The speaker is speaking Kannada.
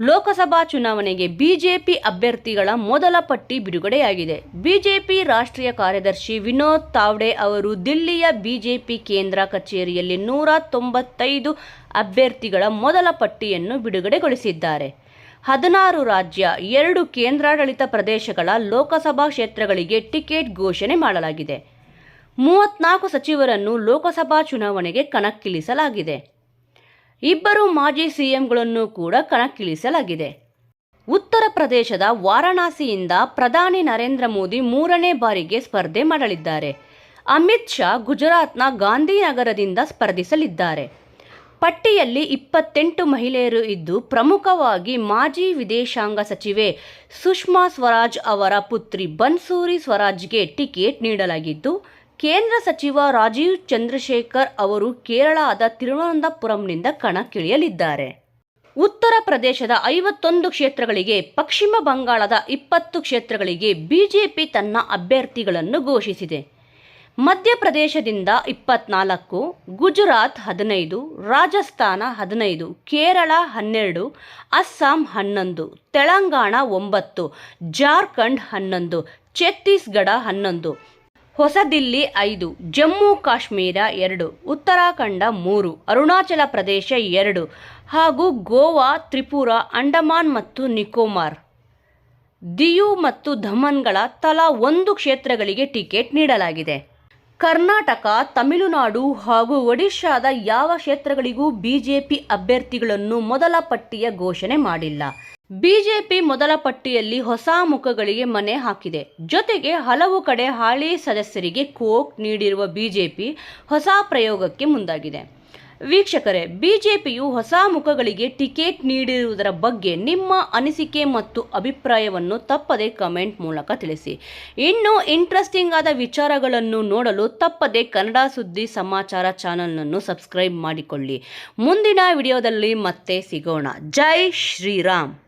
ಲೋಕಸಭಾ ಚುನಾವಣೆಗೆ ಬಿಜೆಪಿ ಅಭ್ಯರ್ಥಿಗಳ ಮೊದಲ ಪಟ್ಟಿ ಬಿಡುಗಡೆಯಾಗಿದೆ. ಬಿಜೆಪಿ ರಾಷ್ಟ್ರೀಯ ಕಾರ್ಯದರ್ಶಿ ವಿನೋದ್ ತಾವ್ಡೆ ಅವರು ದಿಲ್ಲಿಯ ಬಿಜೆಪಿ ಕೇಂದ್ರ ಕಚೇರಿಯಲ್ಲಿ ನೂರ ತೊಂಬತ್ತೈದು ಅಭ್ಯರ್ಥಿಗಳ ಮೊದಲ ಪಟ್ಟಿಯನ್ನು ಬಿಡುಗಡೆಗೊಳಿಸಿದ್ದಾರೆ. ಹದಿನಾರು ರಾಜ್ಯ, ಎರಡು ಕೇಂದ್ರಾಡಳಿತ ಪ್ರದೇಶಗಳ ಲೋಕಸಭಾ ಕ್ಷೇತ್ರಗಳಿಗೆ ಟಿಕೆಟ್ ಘೋಷಣೆ ಮಾಡಲಾಗಿದೆ. ಮೂವತ್ನಾಲ್ಕು ಸಚಿವರನ್ನು ಲೋಕಸಭಾ ಚುನಾವಣೆಗೆ ಕಣಕ್ಕಿಳಿಸಲಾಗಿದೆ. ಇಬ್ಬರು ಮಾಜಿ ಸಿಎಂಗಳನ್ನು ಕೂಡ ಕಣಕ್ಕಿಳಿಸಲಾಗಿದೆ. ಉತ್ತರ ಪ್ರದೇಶದ ವಾರಾಣಸಿಯಿಂದ ಪ್ರಧಾನಿ ನರೇಂದ್ರ ಮೋದಿ ಮೂರನೇ ಬಾರಿಗೆ ಸ್ಪರ್ಧೆ ಮಾಡಲಿದ್ದಾರೆ. ಅಮಿತ್ ಶಾ ಗುಜರಾತ್ನ ಗಾಂಧಿನಗರದಿಂದ ಸ್ಪರ್ಧಿಸಲಿದ್ದಾರೆ. ಪಟ್ಟಿಯಲ್ಲಿ ಇಪ್ಪತ್ತೆಂಟು ಮಹಿಳೆಯರು ಇದ್ದು, ಪ್ರಮುಖವಾಗಿ ಮಾಜಿ ವಿದೇಶಾಂಗ ಸಚಿವೆ ಸುಷ್ಮಾ ಸ್ವರಾಜ್ ಅವರ ಪುತ್ರಿ ಬನ್ಸೂರಿ ಸ್ವರಾಜ್ಗೆ ಟಿಕೆಟ್ ನೀಡಲಾಗಿದ್ದು ಕೇಂದ್ರ ಸಚಿವ ರಾಜೀವ್ ಚಂದ್ರಶೇಖರ್ ಅವರು ಕೇರಳದ ತಿರುವನಂತಪುರಂನಿಂದ ಕಣಕ್ಕಿಳಿಯಲಿದ್ದಾರೆ. ಉತ್ತರ ಪ್ರದೇಶದ ಐವತ್ತೊಂದು ಕ್ಷೇತ್ರಗಳಿಗೆ, ಪಶ್ಚಿಮ ಬಂಗಾಳದ ಇಪ್ಪತ್ತು ಕ್ಷೇತ್ರಗಳಿಗೆ ಬಿಜೆಪಿ ತನ್ನ ಅಭ್ಯರ್ಥಿಗಳನ್ನು ಘೋಷಿಸಿದೆ. ಮಧ್ಯಪ್ರದೇಶದಿಂದ ಇಪ್ಪತ್ನಾಲ್ಕು, ಗುಜರಾತ್ ಹದಿನೈದು, ರಾಜಸ್ಥಾನ ಹದಿನೈದು, ಕೇರಳ ಹನ್ನೆರಡು, ಅಸ್ಸಾಂ ಹನ್ನೊಂದು, ತೆಲಂಗಾಣ ಒಂಬತ್ತು, ಜಾರ್ಖಂಡ್ ಹನ್ನೊಂದು, ಛತ್ತೀಸ್ಗಢ ಹನ್ನೊಂದು ಹೊಸದಿಲ್ಲಿ ಐದು, ಜಮ್ಮು ಕಾಶ್ಮೀರ ಎರಡು, ಉತ್ತರಾಖಂಡ ಮೂರು, ಅರುಣಾಚಲ ಪ್ರದೇಶ ಎರಡು ಹಾಗೂ ಗೋವಾ, ತ್ರಿಪುರ, ಅಂಡಮಾನ್ ಮತ್ತು ನಿಕೋಮಾರ್ ದಿಯು ಮತ್ತು ಧಮನ್ಗಳ ತಲಾ ಒಂದು ಕ್ಷೇತ್ರಗಳಿಗೆ ಟಿಕೆಟ್ ನೀಡಲಾಗಿದೆ. ಕರ್ನಾಟಕ, ತಮಿಳುನಾಡು ಹಾಗೂ ಒಡಿಶಾದ ಯಾವ ಕ್ಷೇತ್ರಗಳಿಗೂ ಬಿಜೆಪಿ ಅಭ್ಯರ್ಥಿಗಳನ್ನು ಮೊದಲ ಪಟ್ಟಿಯ ಘೋಷಣೆ ಮಾಡಿಲ್ಲ. ಬಿಜೆಪಿ ಮೊದಲ ಪಟ್ಟಿಯಲ್ಲಿ ಹೊಸ ಮುಖಗಳಿಗೆ ಮನೆ ಹಾಕಿದೆ. ಜೊತೆಗೆ ಹಲವು ಕಡೆ ಹಾಲಿ ಸದಸ್ಯರಿಗೆ ಕೋಕ್ ನೀಡಿರುವ ಬಿಜೆಪಿ ಹೊಸ ಪ್ರಯೋಗಕ್ಕೆ ಮುಂದಾಗಿದೆ. ವೀಕ್ಷಕರೇ, ಬಿಜೆಪಿಯು ಹೊಸ ಮುಖಗಳಿಗೆ ಟಿಕೆಟ್ ನೀಡಿರುವುದರ ಬಗ್ಗೆ ನಿಮ್ಮ ಅನಿಸಿಕೆ ಮತ್ತು ಅಭಿಪ್ರಾಯವನ್ನು ತಪ್ಪದೆ ಕಮೆಂಟ್ ಮೂಲಕ ತಿಳಿಸಿ. ಇನ್ನು ಇಂಟ್ರೆಸ್ಟಿಂಗ್ ಆದ ವಿಚಾರಗಳನ್ನು ನೋಡಲು ತಪ್ಪದೆ ಕನ್ನಡ ಸುದ್ದಿ ಸಮಾಚಾರ ಚಾನಲ್ನನ್ನು ಸಬ್ಸ್ಕ್ರೈಬ್ ಮಾಡಿಕೊಳ್ಳಿ. ಮುಂದಿನ ವಿಡಿಯೋದಲ್ಲಿ ಮತ್ತೆ ಸಿಗೋಣ. ಜೈ ಶ್ರೀರಾಮ್.